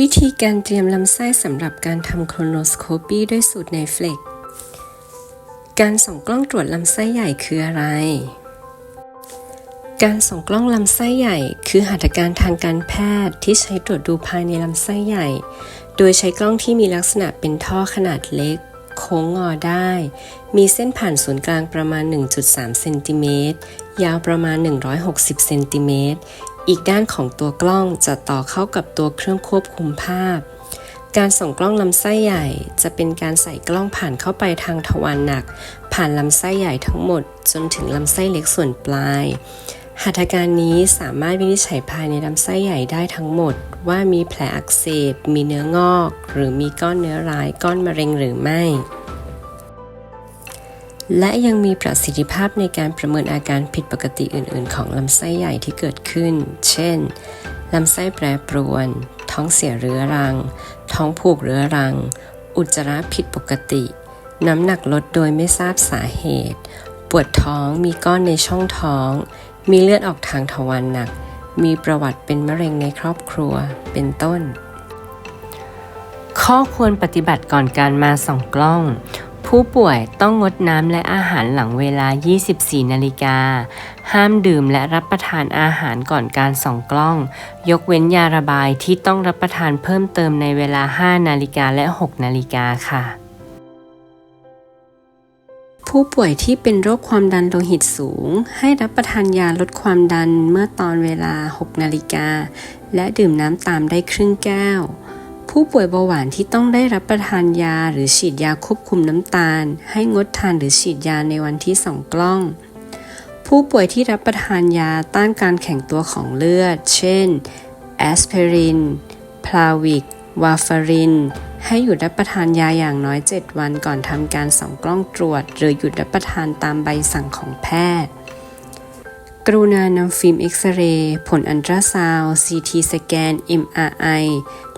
วิธีการเตรียมลำไส้สำหรับการทำโครโนสโคปีด้วยสูตรในเฟลกการส่องกล้องตรวจลำไส้ใหญ่คืออะไร การส่องกล้องลำไส้ใหญ่ คือหัตถการทางการแพทย์ที่ใช้ตรวจดูภายในลำไส้ใหญ่ โดยใช้กล้องที่มีลักษณะเป็นท่อขนาดเล็ก โค้งงอได้ มีเส้นผ่านศูนย์กลางประมาณ 1.3 เซนติเมตร ยาวประมาณ 160 เซนติเมตร อีกด้านของตัวกล้องจะต่อเข้ากับตัวเครื่องควบคุมภาพ การส่องกล้องลำไส้ใหญ่ จะเป็นการใส่กล้องผ่านเข้าไปทางทวารหนัก ผ่านลำไส้ใหญ่ทั้งหมด จนถึงลำไส้เล็กส่วนปลาย หัตถการนี้สามารถวินิจฉัยภายในลำไส้ใหญ่ได้ทั้งหมด ว่ามีแผลอักเสบ มีเนื้องอก หรือมีก้อนเนื้อร้ายก้อนมะเร็งหรือไม่ และยังมีประสิทธิภาพในการประเมินอาการผิดปกติอื่น ๆ ของลำไส้ใหญ่ที่เกิดขึ้น เช่น ลำไส้แปรปรวน ท้องเสียเรื้อรัง ท้องผูกเรื้อรัง อุจจาระผิดปกติ น้ำหนักลดโดยไม่ทราบสาเหตุ ปวดท้อง มีก้อนในช่องท้อง มีเลือดออกทางทวารหนัก มีประวัติเป็นมะเร็งในครอบครัว เป็นต้น ข้อควรปฏิบัติก่อนการมาส่องกล้อง ผู้ป่วยต้องงดน้ำและอาหารหลังเวลา 24 นาฬิกา ห้ามดื่มและรับประทานอาหารก่อนการส่องกล้อง ยกเว้นยาระบายที่ต้องรับประทานเพิ่มเติมในเวลา 5 นาฬิกาและ 6 นาฬิกาค่ะ ผู้ป่วยที่เป็นโรคความดันโลหิตสูง ให้รับประทานยาลดความดันเมื่อตอนเวลา 6 นาฬิกา และดื่มน้ำตามได้ครึ่งแก้ว ผู้ป่วยเบาหวานที่ต้องได้รับประทานยาหรือฉีดยาควบคุมน้ำตาล ให้งดทานหรือฉีดยาในวันที่ส่องกล้อง ผู้ป่วยที่รับประทานยาต้านการแข็งตัวของเลือด เช่น แอสไพริน พลาวิก วาฟาริน ให้หยุดรับประทานยาอย่างน้อย 7 วันก่อนทำการส่องกล้องตรวจ หรือหยุดรับประทานตามใบสั่งของแพทย์ กรุณานำฟิล์มเอ็กซเรย์ผลอันตราซาวด์ CT สแกน MRI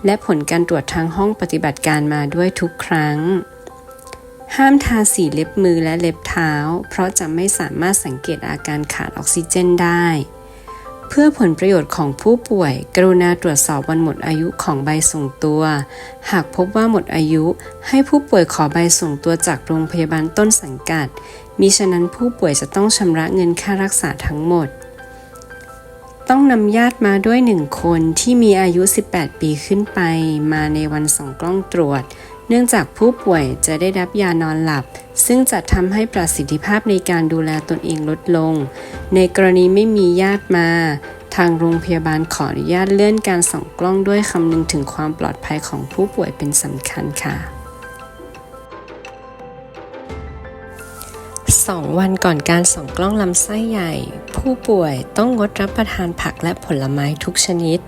และผลการตรวจทางห้องปฏิบัติการมาด้วยทุกครั้ง ห้ามทาสีเล็บมือและเล็บเท้า เพราะจะไม่สามารถสังเกตอาการขาดออกซิเจนได้ เพื่อผลประโยชน์ของผู้ป่วย กรุณาตรวจสอบวันหมดอายุของใบส่งตัว หากพบว่าหมดอายุ ให้ผู้ป่วยขอใบส่งตัวจากโรงพยาบาลต้นสังกัด มิฉะนั้นผู้ป่วยจะต้องชำระเงินค่ารักษาทั้งหมด ต้องนำญาติมาด้วยหนึ่งคนที่มีอายุ 18 ปีขึ้นไป มาในวันส่งกล้องตรวจ เนื่องจากผู้ป่วยจะได้รับยานอนหลับ ซึ่งจะทำให้ประสิทธิภาพในการดูแลตนเองลดลง ในกรณีไม่มีญาติมา ทางโรงพยาบาลขออนุญาตเลื่อนการส่องกล้องด้วยคำนึงถึงความปลอดภัยของผู้ป่วยเป็นสำคัญค่ะสองวันก่อนการส่องกล้องลำไส้ใหญ่ ผู้ป่วยต้องงดรับประทานผักและผลไม้ทุกชนิด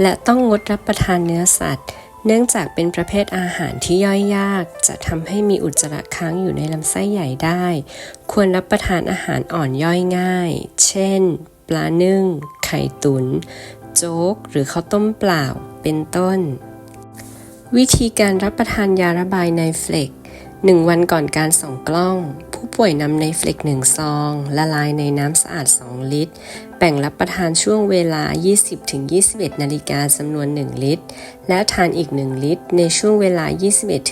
และต้องงดรับประทานเนื้อสัตว์ เนื่องจากเป็นประเภทอาหารที่ย่อยยาก จะทำให้มีอุจจาระค้างอยู่ในลำไส้ใหญ่ได้ ควรรับประทานอาหารอ่อนย่อยง่าย เช่น ปลานึ่ง ไข่ตุนโจ๊ก หรือข้าวต้มเปล่า เป็นต้น วิธีการรับประทานยาระบายในเฟลกหนึ่งวันก่อนการส่องกล้อง ผู้ป่วยนำในเฟลกหนึ่งซอง ละลายในน้ำสะอาด 2 ลิตร แบ่งรับประทานช่วงเวลา 20-21 นาฬิกาจำนวน 1 ลิตร และทานอีก 1 ลิตร ในช่วงเวลา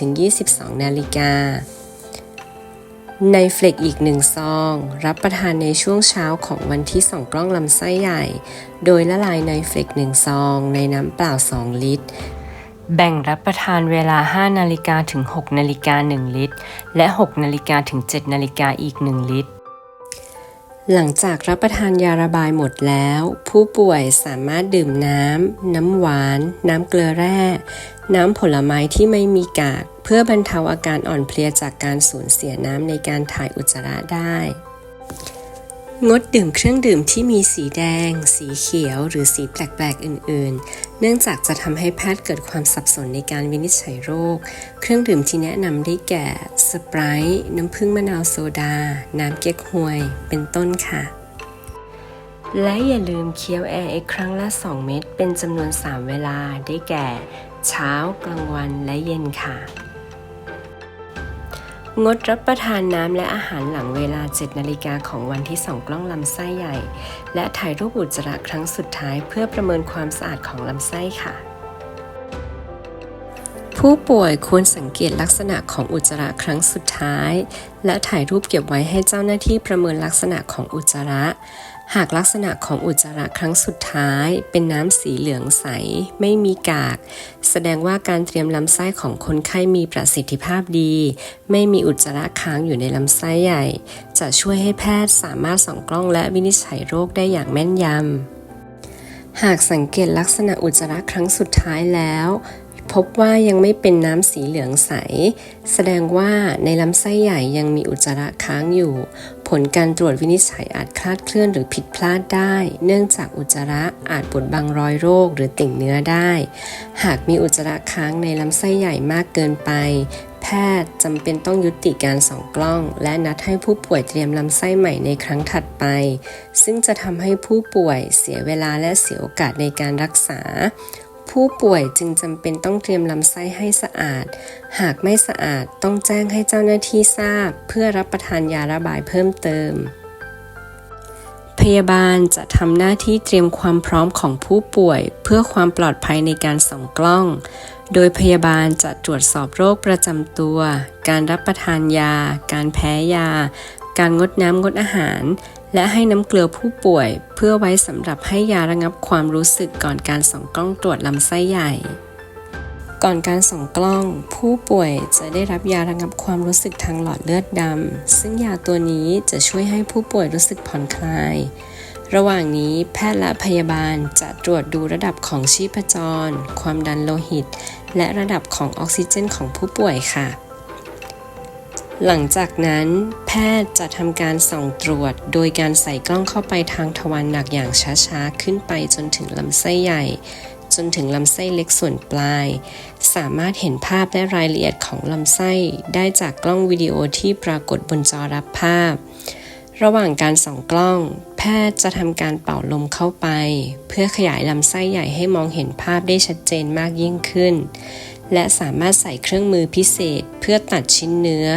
21-22 นาฬิกาในเฟลกอีกหนึ่งซอง รับประทานในช่วงเช้าของวันที่สองกล้องลำไส้ใหญ่ โดยละลายในเฟลกหนึ่งซอง ในน้ำเปล่า 2 ลิตร แบ่งรับประทานเวลา 5 นาฬิกาถึง 6 นาฬิกา 1 ลิตร และ 6 นาฬิกาถึง 7 นาฬิกาอีก 1 ลิตร หลังจากรับประทานยาระบายหมดแล้ว ผู้ป่วยสามารถดื่มน้ำ น้ำหวาน น้ำเกลือแร่ น้ำผลไม้ที่ไม่มีกาก เพื่อบรรเทาอาการอ่อนเพลียจากการสูญเสียน้ำในการถ่ายอุจจาระได้ งดดื่มเครื่องดื่มที่มีสีแดง สีเขียว หรือสีแปลกๆ อื่น ๆ เนื่องจากจะทำให้แพทย์เกิดความสับสนในการวินิจฉัยโรค เครื่องดื่มที่แนะนำได้แก่ สปรท์น้ำผึ้งมะนาวโซดา น้ำเก๊กฮวย เป็นต้นค่ะ และอย่าลืมเคี้ยวแอร์อีกครั้งละ 2 เม็ดเป็นจำนวน 3 เวลาได้แก่ เช้ากลางวันและเย็นค่ะ งดรับประทานน้ำและอาหารหลังเวลา 7 นาฬิกาของวันที่สองกล้องลำไส้ใหญ่ และถ่ายรูปอุจจาระครั้งสุดท้ายเพื่อประเมินความสะอาดของลำไส้ค่ะ ผู้ป่วยควรสังเกตลักษณะของอุจจาระครั้งสุดท้าย และถ่ายรูปเก็บไว้ให้เจ้าหน้าที่ประเมินลักษณะของอุจจาระ หากลักษณะของอุจจาระครั้งสุดท้าย เป็นน้ำสีเหลืองใส ไม่มีกาก แสดงว่าการเตรียมลำไส้ของคนไข้มีประสิทธิภาพดี ไม่มีอุจจาระค้างอยู่ในลำไส้ใหญ่ จะช่วยให้แพทย์สามารถส่องกล้องและวินิจฉัยโรคได้อย่างแม่นยำหากสังเกตลักษณะอุจจาระครั้งสุดท้ายแล้ว พบว่ายังไม่เป็นน้ำสีเหลืองใส แสดงว่าในลำไส้ใหญ่ยังมีอุจจาระค้างอยู่ ผลการตรวจวินิจฉัยอาจคลาดเคลื่อนหรือผิดพลาดได้ เนื่องจากอุจจาระอาจบดบังรอยโรคหรือติ่งเนื้อได้ หากมีอุจจาระค้างในลำไส้ใหญ่มากเกินไปแพทย์จำเป็นต้องยุติการส่องกล้อง และนัดให้ผู้ป่วยเตรียมลำไส้ใหม่ในครั้งถัดไป ซึ่งจะทำให้ผู้ป่วยเสียเวลาและเสียโอกาสในการรักษา ผู้ป่วยจึงจำเป็นต้องเตรียมลำไส้ให้สะอาด หากไม่สะอาดต้องแจ้งให้เจ้าหน้าที่ทราบ เพื่อรับประทานยาระบายเพิ่มเติม พยาบาลจะทำหน้าที่เตรียมความพร้อมของผู้ป่วย เพื่อความปลอดภัยในการส่องกล้อง โดยพยาบาลจะตรวจสอบโรคประจำตัว การรับประทานยา การแพ้ยา การงดน้ำงดอาหาร และให้น้ำเกลือผู้ป่วย เพื่อไว้สำหรับให้ยาระงับความรู้สึกก่อนการส่องกล้องตรวจลำไส้ใหญ่ ก่อนการส่องกล้อง ผู้ป่วยจะได้รับยาระงับความรู้สึกทางหลอดเลือดดำซึ่งยาตัวนี้จะช่วยให้ผู้ป่วยรู้สึกผ่อนคลาย ระหว่างนี้แพทย์และพยาบาลจะตรวจดูระดับของชีพจร ความดันโลหิต และระดับของออกซิเจนของผู้ป่วยค่ะ หลังจากนั้นแพทย์จะทำการส่องตรวจ โดยการใส่กล้องเข้าไปทางทวารหนักอย่างช้าๆ ขึ้นไปจนถึงลำไส้ใหญ่ จนถึงลำไส้เล็กส่วนปลาย สามารถเห็นภาพและรายละเอียดของลำไส้ได้จากกล้องวิดีโอที่ปรากฏบนจอรับภาพ ระหว่างการส่องกล้อง แพทย์จะทำการเป่าลมเข้าไป เพื่อขยายลำไส้ใหญ่ให้มองเห็นภาพได้ชัดเจนมากยิ่งขึ้น และสามารถใส่เครื่องมือพิเศษเพื่อตัดชิ้นเนื้อ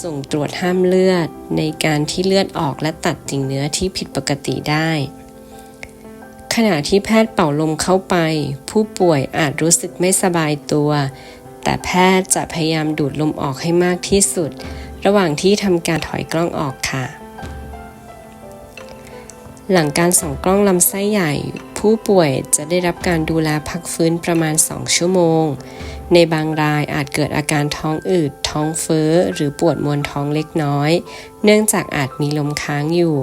ส่งตรวจห้ามเลือด ในการที่เลือดออกและตัดติ่งเนื้อที่ผิดปกติได้ ขณะที่แพทย์เป่าลมเข้าไป ผู้ป่วยอาจรู้สึกไม่สบายตัว แต่แพทย์จะพยายามดูดลมออกให้มากที่สุด ระหว่างที่ทำการถอยกล้องออกค่ะ หลังการส่องกล้องลำไส้ใหญ่ ผู้ป่วยจะได้รับการดูแลพักฟื้นประมาณ 2 ชั่วโมง ในบางรายอาจเกิดอาการท้องอืด ท้องเฟ้อ หรือปวดมวนท้องเล็กน้อย เนื่องจากอาจมีลมค้างอยู่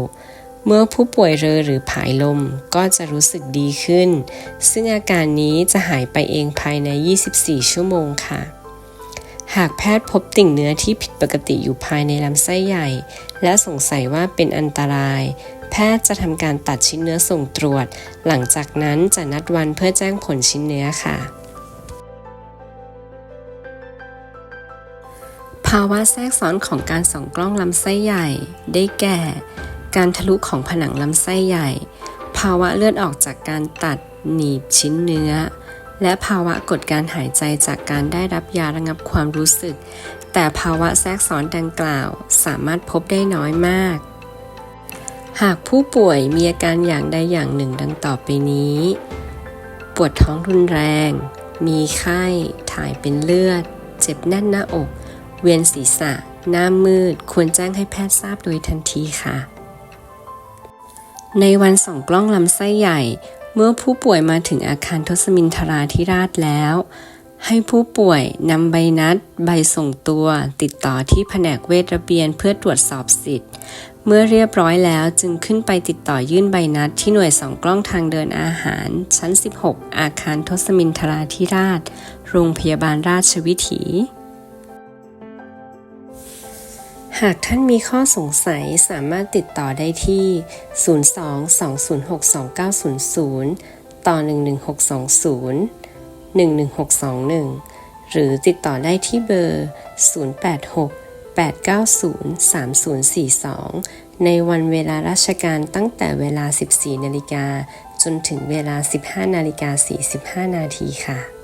เมื่อผู้ป่วยเรอหรือผายลมก็จะรู้สึกดีขึ้น ซึ่งอาการนี้จะหายไปเองภายใน 24 ชั่วโมงค่ะหากแพทย์พบติ่งเนื้อที่ผิดปกติอยู่ภายในลำไส้ใหญ่ และสงสัยว่าเป็นอันตราย แพทย์จะทำการตัดชิ้นเนื้อส่งตรวจ หลังจากนั้นจะนัดวันเพื่อแจ้งผลชิ้นเนื้อค่ะ ภาวะแทรกซ้อนของการส่องกล้องลำไส้ใหญ่ ได้แก่ การทะลุของผนังลำไส้ใหญ่ ภาวะเลือดออกจากการตัดหนีบชิ้นเนื้อ และภาวะกดการหายใจจากการได้รับยาระงับความรู้สึก แต่ภาวะแทรกซ้อนดังกล่าวสามารถพบได้น้อยมาก หากผู้ป่วยมีอาการอย่างใดอย่างหนึ่งดังต่อไปนี้ ปวดท้องรุนแรง มีไข้ ถ่ายเป็นเลือด เจ็บแน่นหน้าอก เวียนศีรษะ หน้ามืด ควรแจ้งให้แพทย์ทราบโดยทันทีค่ะ ในวันส่องกล้องลำไส้ใหญ่ เมื่อผู้ป่วยมาถึงอาคารทศมินทราธิราชแล้ว ให้ผู้ป่วยนำใบนัด ใบส่งตัว ติดต่อที่แผนกเวชระเบียนเพื่อตรวจสอบสิทธิ์ เมื่อเรียบร้อยแล้วจึงขึ้นไปติดต่อยื่นใบนัดที่หน่วยสองกล้องทางเดินอาหาร ชั้น 16 อาคารทศมินทราธิราช โรงพยาบาลราชวิถี หากท่านมีข้อสงสัยสามารถติดต่อได้ที่ 02-206-2900 ต่อ 11620 11621 หรือติดต่อได้ที่เบอร์ 086 890 3042 ในวันเวลาราชการตั้งแต่เวลา 14 นาฬิกาจนถึงเวลา 15 นาฬิกา45 นาทีค่ะ